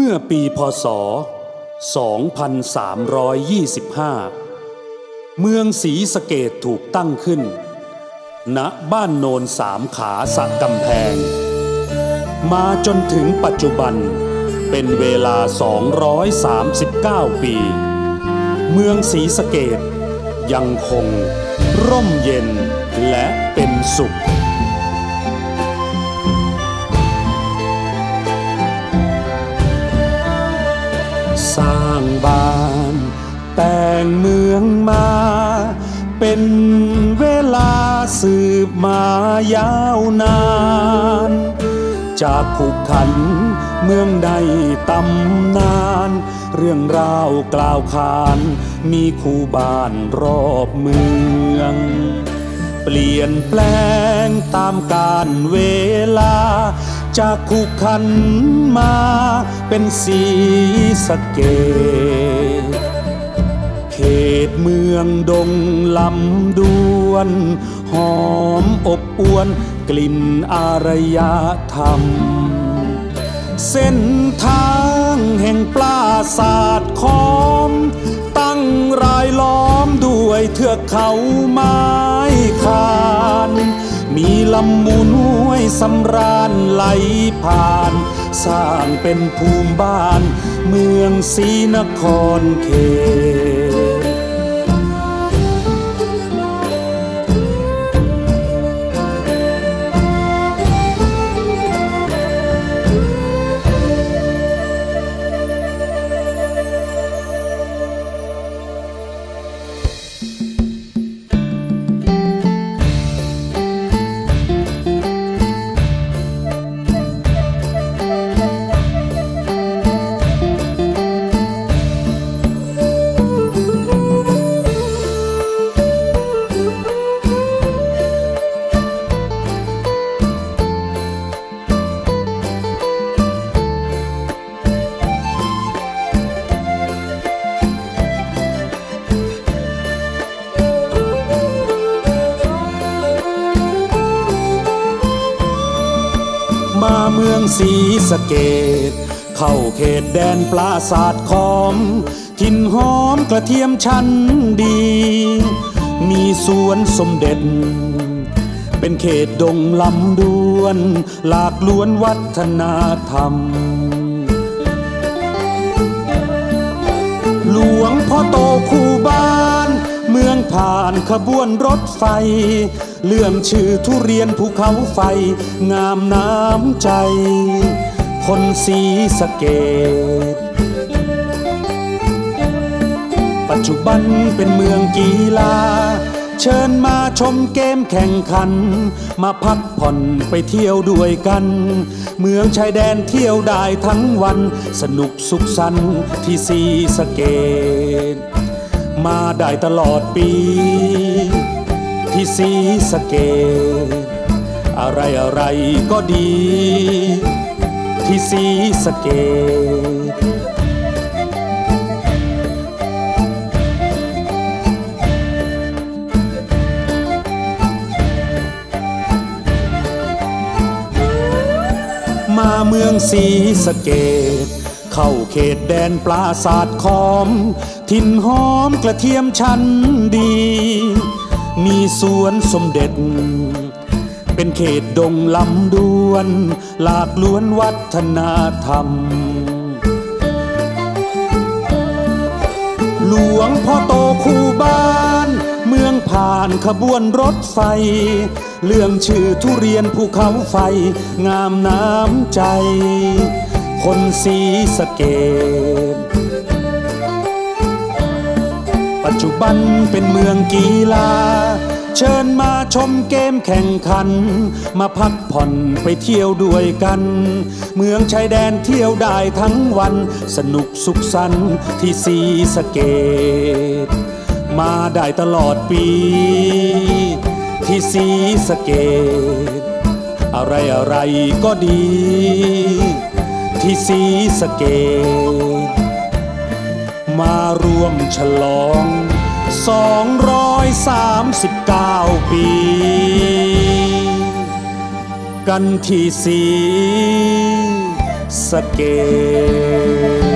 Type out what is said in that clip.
เมื่อปีพศ 2325 เมืองศรีสะเกดถูกตั้งขึ้น ณ บ้านโนนสามขาสะกำแพง มาจนถึงปัจจุบันเป็นเวลา 239 ปี เมืองศรีสะเกดยังคง ร่มเย็นและเป็นสุข สร้างบ้าน แต่งเมืองมา เป็นเวลาสืบมายาวนาน จากผูกขันเมืองใดตำนาน เรื่องราวกล่าวขาน มีคู่บ้านรอบเมือง เปลี่ยนแปลงตามกาลเวลา จากคู่ขันมาเป็นสีสะเกตเขตเมืองดงลำดวน หอมอบอวนกลิ่นอารยธรรม เส้นทางแห่งปราสาทคอม ตั้งรายล้อมด้วยเทือกเขาไม้คาน มีลำมูลห้ว สำราญไหลผ่าน สร้างเป็นภูมิบ้าน เมืองศรีนครเขต องศรีสะเกดเข้าเขตแดนปราสาทคอมถิ่นหอมกระเทียมชั้นดี มีสวนสมเด็จ เป็นเขตดงลำดวน หลากล้วนวัฒนธรรม หลวงพ่อโตคู่บ้าน ผ่านขบวนรถไฟ เลื่อมชื่อทุเรียนภูเขาไฟ งามน้ำใจ คนสีสะเกดปัจจุบันเป็นเมืองกีฬา เชิญมาชมเกมแข่งขัน มาพักผ่อนไปเที่ยวด้วยกัน เมืองชายแดนเที่ยวได้ทั้งวัน สนุกสุขสันต์ที่สีสะเกด มาได้ตลอดปี ที่สีสเกดอะไรอะไรก็ดี ที่สีสเกดมาเมืองศรีสเกด เข้าเขตแดนปราสาทคอมถิ่นหอมกระเทียมชั้นดี มีสวนสมเด็จ เป็นเขตดงลำดวน หลากล้วนวัฒนธรรม หลวงพ่อโตคู่บ้านเมืองผ่านขบวนรถไฟ เรื่องชื่อทุเรียนภูเขาไฟ งามน้ำใจ คนสีสะเกดปัจจุบันเป็นเมืองกีฬา เชิญมาชมเกมแข่งขัน มาพักผ่อนไปเที่ยวด้วยกัน เมืองชายแดนเที่ยวได้ทั้งวัน สนุกสุขสันต์ที่สีสะเกดมาได้ตลอดปี ที่สีสะเกดอะไรอะไรก็ดี ที่สีสเกตมาร่วมฉลอง 239 ปี กันที่สีสเกต